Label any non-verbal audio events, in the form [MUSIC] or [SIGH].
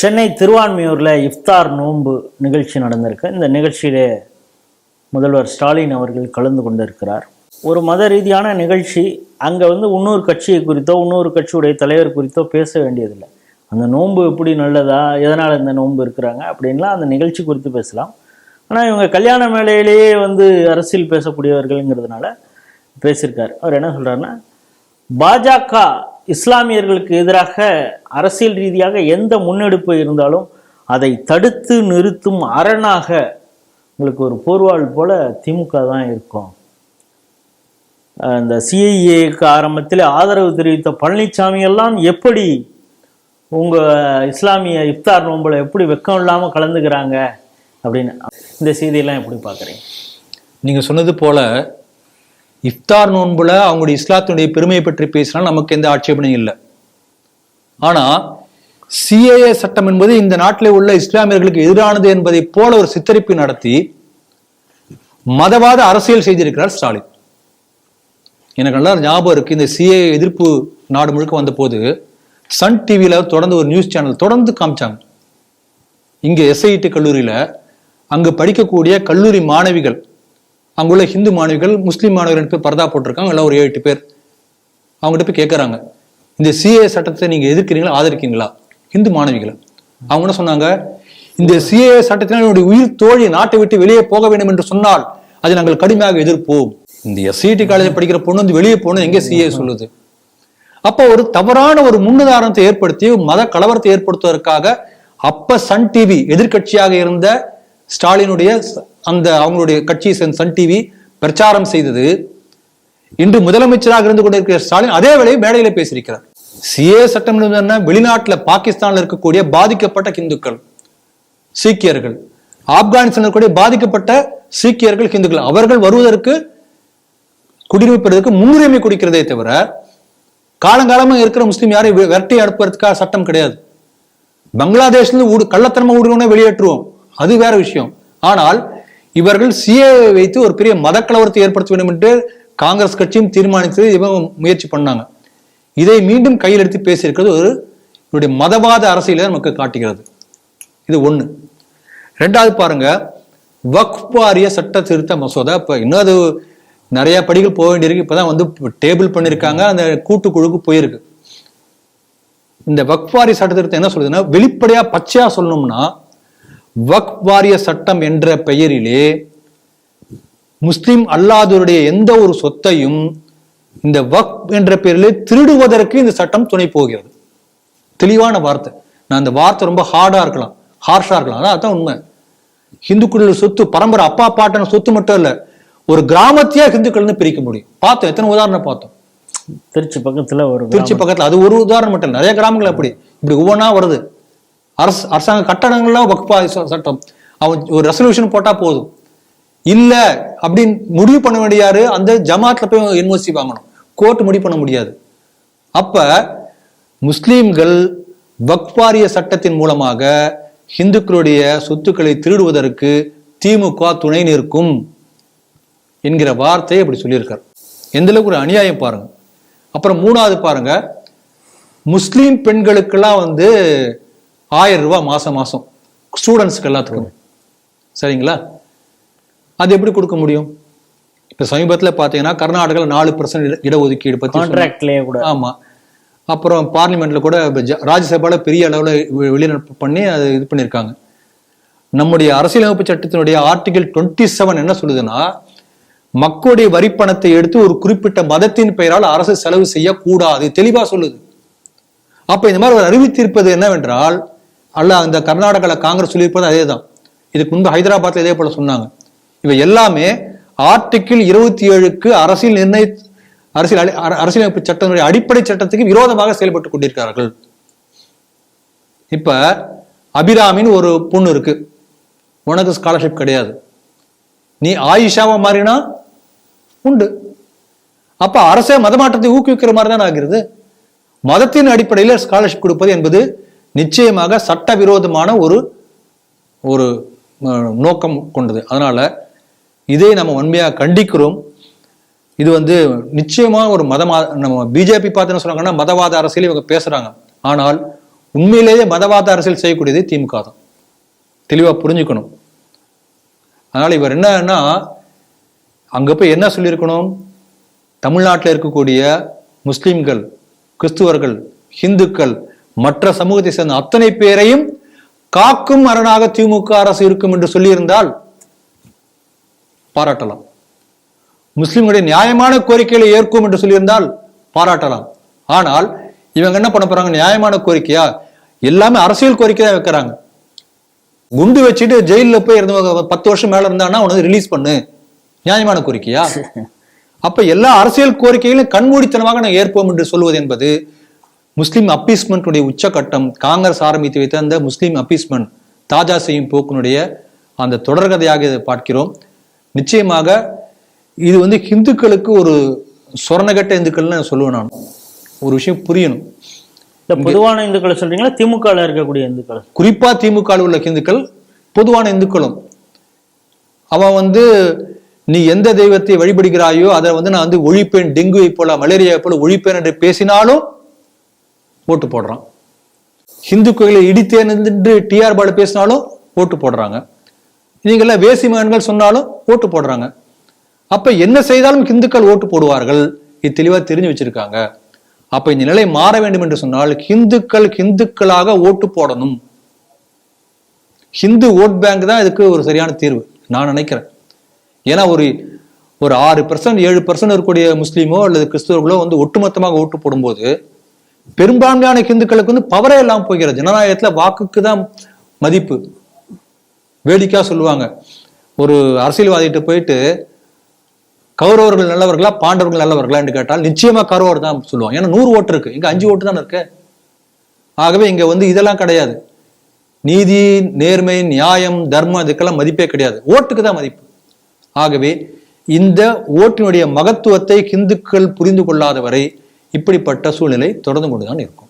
சென்னை திருவான்மியூரில் இஃப்தார் நோன்பு நிகழ்ச்சி நடந்திருக்கு. இந்த நிகழ்ச்சியிலே முதல்வர் ஸ்டாலின் அவர்கள் கலந்து கொண்டிருக்கிறார். ஒரு மத ரீதியான நிகழ்ச்சி அங்கே வந்து இன்னொரு கட்சியை குறித்தோ இன்னொரு கட்சியுடைய தலைவர் குறித்தோ பேச வேண்டியதில்லை. அந்த நோன்பு எப்படி நல்லதா எதனால் இந்த நோன்பு இருக்கிறாங்க அப்படின்லாம் அந்த நிகழ்ச்சி குறித்து பேசலாம். ஆனால் இவங்க கல்யாண மேலையிலேயே வந்து அரசியல் பேசக்கூடியவர்கள்ங்கிறதுனால பேசியிருக்கார். அவர் என்ன சொல்கிறாருன்னா பாஜக இஸ்லாமியர்களுக்கு எதிராக அரசியல் ரீதியாக எந்த முன்னெடுப்பு இருந்தாலும் அதை தடுத்து நிறுத்தும் அரணாக உங்களுக்கு ஒரு போர்வாள் போல திமுக தான் இருக்கும். இந்த சிஐஏக்கு ஆரம்பத்தில் ஆதரவு தெரிவித்த பழனிசாமி எல்லாம் எப்படி உங்கள் இஸ்லாமிய இஃப்தார் நோம்பில் எப்படி வெக்கம் இல்லாமல் கலந்துக்கிறாங்க அப்படின்னு இந்த செய்தியெல்லாம் எப்படி பார்க்குறீங்க? நீங்கள் சொன்னது போல இஃப்தார் நோன்புல அவங்களுடைய இஸ்லாத்தினுடைய பெருமையை பற்றி பேசினால் நமக்கு எந்த ஆட்சேபனையும் இல்லை. ஆனா சிஏஏ சட்டம் என்பது இந்த நாட்டில் உள்ள இஸ்லாமியர்களுக்கு எதிரானது என்பதை போல ஒரு சித்தரிப்பு நடத்தி மதவாத அரசியல் செய்திருக்கிறார் ஸ்டாலின். எனக்கு நல்லா ஞாபகம் இருக்கு இந்த சிஏ எதிர்ப்பு நாடு முழுக்க வந்த போது சன் டிவியில தொடர்ந்து ஒரு நியூஸ் சேனல் தொடர்ந்து காமிச்சாங்க. இங்க எஸ்ஐடி கல்லூரியில அங்கு படிக்கக்கூடிய கல்லூரி மாணவிகள் அங்குள்ள ஹிந்து மாணவிகள் முஸ்லீம் மாணவர்கள் போய் பரதா போட்டிருக்காங்க. எல்லாம் ஒரு ஏழு எட்டு பேர் அவங்ககிட்ட போய் கேட்குறாங்க இந்த சிஏ சட்டத்தை நீங்கள் எதிர்க்கிறீங்களா ஆதரிக்கிறீங்களா? ஹிந்து மாணவிகள். அவங்க என்ன சொன்னாங்க? இந்த சிஏ சட்டத்தினால் என்னுடைய உயிர் தோழி நாட்டை விட்டு வெளியே போக வேண்டும் என்று சொன்னால் அதை நாங்கள் கடுமையாக எதிர்ப்போம். இந்த எஸ்ஐடி காலேஜில் படிக்கிற பொண்ணு வந்து வெளியே போகணும் எங்கே சிஏ சொல்லுது? அப்போ ஒரு தவறான ஒரு முன்னுதாரணத்தை ஏற்படுத்தி மத கலவரத்தை ஏற்படுத்துவதற்காக அப்ப சன் டிவி எதிர்க்கட்சியாக இருந்த ஸ்டாலினுடைய அந்த அவங்களுடைய கட்சியை சேர்ந்த சன் டிவி பிரச்சாரம் செய்தது. இன்று முதலமைச்சராக இருந்து கொண்டிருக்கிற ஸ்டாலின் அதே வேளையை மேடையில பேசியிருக்கிறார். சிஏ சட்டம் என்பது என்ன? வெளிநாட்டுல இருக்கக்கூடிய பாதிக்கப்பட்ட இந்துக்கள் சீக்கியர்கள். ஆப்கானிஸ்தான் இருக்கக்கூடிய பாதிக்கப்பட்ட சீக்கியர்கள் இந்துக்கள் அவர்கள் வருவதற்கு குடியுரிமை பெறுவதற்கு முன்னுரிமை கொடுக்கிறதே தவிர காலங்காலமா இருக்கிற முஸ்லீம் யாரையும் விரட்டி அனுப்புறதுக்காக சட்டம் கிடையாது. பங்களாதேஷ்ல இருந்து ஊடு கள்ளத்தனமா ஊடுருவனை வெளியேற்றுவோம். அது வேற விஷயம். ஆனால் இவர்கள் சிஏ வைத்து ஒரு பெரிய மதக்கலவரத்தை ஏற்படுத்த வேண்டும் என்று காங்கிரஸ் கட்சியும் தீர்மானித்து இவங்க முயற்சி பண்ணாங்க. இதை மீண்டும் கையில் எடுத்து பேசியிருக்கிறது ஒரு இவருடைய மதவாத அரசியலை நமக்கு காட்டுகிறது. இது ஒன்று ரெண்டாவது பாருங்க வக்ஃப் வாரிய சட்ட திருத்த மசோதா இப்போ இன்னும் அது நிறைய படிகள் போக வேண்டியிருக்கு. இப்பதான் வந்து டேபிள் பண்ணிருக்காங்க அந்த கூட்டுக்குழுக்கு போயிருக்கு. இந்த வக்ஃப் வாரிய சட்ட திருத்தம் என்ன சொல்லுதுன்னா வெளிப்படையா பச்சையா சொல்லணும்னா வக்ஃப் வாரிய சட்டம் என்ற பெயரிலே முஸ்லிம் அல்லாதோருடைய எந்த ஒரு சொத்தையும் இந்த வக்ஃப் என்ற பெயரிலே திருடுவதற்கு இந்த சட்டம் துணை போகிறது. தெளிவான வார்த்தை. நான் அந்த வார்த்தை ரொம்ப ஹார்டா இருக்கலாம் ஹார்ஷா இருக்கலாம். அதான் அதான் உண்மை. ஹிந்துக்கள் சொத்து பரம்பரை அப்பா பாட்டன் சொத்து மட்டும் இல்ல ஒரு கிராமத்தையே ஹிந்துக்கள்னு பிரிக்க முடியும். பார்த்தோம் எத்தனை உதாரணம் பார்த்தோம்? திருச்சி பக்கத்துல ஒரு திருச்சி பக்கத்துல அது ஒரு உதாரணம் மட்டும் நிறைய கிராமங்கள் அப்படி. இப்படி ஒவ்வொன்றா வருது. அரசு அரசாங்க கட்டடங்கள்லாம் வக்பா சட்டம். அவன் ஒரு ரெசல்யூஷன் போட்டா போதும். இல்ல அப்படின்னு முடிவு பண்ண வேண்டிய யாரு அந்த ஜமாத்ல போய் யூனிவர்சிட்டி வாங்கணும். கோர்ட் முடிவு பண்ண முடியாது. அப்ப முஸ்லீம்கள் வக்பாரிய சட்டத்தின் மூலமாக இந்துக்களுடைய சொத்துக்களை திருடுவதற்கு திமுக துணை நிற்கும் என்கிற வார்த்தையை அப்படி சொல்லியிருக்கார். எந்த அளவுக்கு ஒரு அநியாயம் பாருங்க. அப்புறம் மூணாவது பாருங்க. முஸ்லீம் பெண்களுக்கெல்லாம் வந்து ஆயிரம் ரூபாய் மாசம் மாசம். ஸ்டூடெண்ட்ஸ்க்கு எல்லாத்துக்கும் சரிங்களா? அது எப்படி கொடுக்க முடியும்? இப்ப சமீபத்துல பாத்தீங்கன்னா கர்நாடகாவில் நாலு பர்சன்ட் இடஒதுக்கீடு பத்தி சொன்னாங்க. கான்ட்ராக்ட்லயே கூட. ஆமா. அப்புறம் பார்லிமெண்ட்ல கூட ராஜ்யசபால பெரிய அளவுல வெளிநடப்பு பண்ணி அது இது பண்ணியிருக்காங்க நம்முடைய அரசியலமைப்பு சட்டத்தினுடைய ஆர்டிகல் 27 செவன் என்ன சொல்லுதுன்னா மக்களுடைய வரிப்பணத்தை எடுத்து ஒரு குறிப்பிட்ட மதத்தின் பெயரால் அரசு செலவு செய்யக்கூடாது. தெளிவா சொல்லுது. அப்ப இந்த மாதிரி ஒரு அறிவித்திருப்பது என்னவென்றால் அல்ல அந்த கர்நாடகாவில் காங்கிரஸ் சொல்லியிருப்பது அதேதான். இதுக்கு முன்பு ஹைதராபாத்தில் இதே போல சொன்னாங்க. இவை எல்லாமே ஆர்டிக்கிள் இருபத்தி ஏழுக்கு அரசியல் நிர்ணய அரசியல் அடி- அரசியலமைப்பு சட்டத்தினுடைய அடிப்படை சட்டத்துக்கு விரோதமாக செயல்பட்டு கொண்டிருக்கிறார்கள். இப்ப அபிராமின்னு ஒரு பொண்ணு இருக்கு. உனக்கு ஸ்காலர்ஷிப் கிடையாது. நீ ஆயிஷாவா மாறினா உண்டு. அப்ப அரசே மதமாற்றத்தை ஊக்குவிக்கிற மாதிரி தான் ஆகிறது? மதத்தின் அடிப்படையில் ஸ்காலர்ஷிப் கொடுப்பது என்பது நிச்சயமாக சட்டவிரோதமான ஒரு ஒரு நோக்கம் கொண்டது. அதனால் இதை நம்ம உண்மையாக கண்டிக்கிறோம். இது வந்து நிச்சயமாக ஒரு மதமா நம்ம பிஜேபி பார்த்து என்ன சொல்றாங்கன்னா மதவாத அரசியல் இவங்க பேசுகிறாங்க ஆனால் உண்மையிலேயே மதவாத அரசியல் செய்யக்கூடியது திமுக தான். தெளிவாக புரிஞ்சுக்கணும். அதனால் இவர் என்னன்னா அங்கே போய் என்ன சொல்லியிருக்கணும்? தமிழ்நாட்டில் இருக்கக்கூடிய முஸ்லீம்கள் கிறிஸ்துவர்கள் ஹிந்துக்கள் மற்ற சமூகத்தை சேர்ந்த அத்தனை பேரையும் காக்கும் அரணாக திமுக அரசு இருக்கும் என்று சொல்லியிருந்தால் பாராட்டலாம். முஸ்லிம்களுடைய நியாயமான கோரிக்கைகளை ஏற்கும் என்று சொல்லியிருந்தால் பாராட்டலாம். ஆனால் இவங்க என்ன பண்ண போறாங்க? நியாயமான கோரிக்கையா? எல்லாமே அரசியல் கோரிக்கை தான் வைக்கிறாங்க. குண்டு வச்சுட்டு ஜெயில்ல போய் இருந்தவங்க பத்து வருஷம் மேல இருந்தான்னா உனக்கு ரிலீஸ் பண்ணு. நியாயமான கோரிக்கையா? [LAUGHS] அப்ப எல்லா அரசியல் கோரிக்கைகளையும் கண்மூடித்தனமாக நான் ஏற்போம் என்று சொல்வது என்பது முஸ்லிம் அப்பீஸ்மெண்ட்டுடைய உச்சகட்டம் காங்கிரஸ் ஆரம்பித்து வைத்த அந்த முஸ்லிம் அப்பீஸ்மெண்ட் தாஜா செய்யும் போக்கினுடைய அந்த தொடர்கதையாக இதை பார்க்கிறோம். நிச்சயமாக இது வந்து இந்துக்களுக்கு ஒரு சொரணகட்ட இந்துக்கள்னு சொல்லுவேன் நான். ஒரு விஷயம் புரியணும். இந்த பொதுவான இந்துக்களை சொல்றீங்களா? திமுகவில் இருக்கக்கூடிய இந்துக்களை? குறிப்பா திமுக உள்ள இந்துக்கள் பொதுவான இந்துக்களும். அவன் வந்து நீ எந்த தெய்வத்தை வழிபடுகிறாயோ அதை வந்து நான் வந்து ஒழிப்பேன் டெங்குவை போல மலேரியா போல ஒழிப்பேன் என்று பேசினாலும் ஓட்டு போடுறான். ஹிந்து கோயிலை இடித்தேன் டிஆர் பாலு பேசினாலும் ஓட்டு போடுறாங்க. நீங்களாம் வேசி மகன்கள் சொன்னாலும் ஓட்டு போடுறாங்க. அப்ப என்ன செய்தாலும் ஹிந்துக்கள் ஓட்டு போடுவார்கள். இது தெளிவா தெரிஞ்சு வச்சிருக்காங்க. அப்ப இந்த நிலை மாற வேண்டும் என்று சொன்னால் ஹிந்துக்கள் ஹிந்துக்களாக ஓட்டு போடணும். ஹிந்து ஓட் பேங்க் தான் இதுக்கு ஒரு சரியான தீர்வு நான் நினைக்கிறேன். ஏன்னா ஒரு ஒரு ஆறு பர்சன்ட் ஏழு பர்சன்ட் இருக்கக்கூடிய முஸ்லீமோ அல்லது கிறிஸ்துவர்களோ வந்து ஒட்டுமொத்தமாக ஓட்டு போடும்போது பெரும்பான்மையான ஹிந்துக்களுக்கு வந்து பவரே இல்லாமல் போகிறது. ஜனநாயகத்தில் வாக்குக்கு தான் மதிப்பு. வேடிக்கையாக சொல்லுவாங்க. ஒரு அரசியல்வாதிகிட்ட போயிட்டு கௌரவர்கள் நல்லவர்களா பாண்டவர்கள் நல்லவர்களான்னு கேட்டால் நிச்சயமா கௌரவர் தான் சொல்லுவாங்க. ஏன்னா நூறு ஓட்டு இருக்கு. இங்க அஞ்சு ஓட்டு தானே இருக்கு. ஆகவே இங்க வந்து இதெல்லாம் கிடையாது. நீதி நேர்மை நியாயம் தர்மம் இதுக்கெல்லாம் மதிப்பே கிடையாது. ஓட்டுக்கு தான் மதிப்பு. ஆகவே இந்த ஓட்டினுடைய மகத்துவத்தை ஹிந்துக்கள் புரிந்து கொள்ளாத வரை இப்படிப்பட்ட சூழ்நிலை தொடர்ந்து கொண்டுதான் இருக்கும்.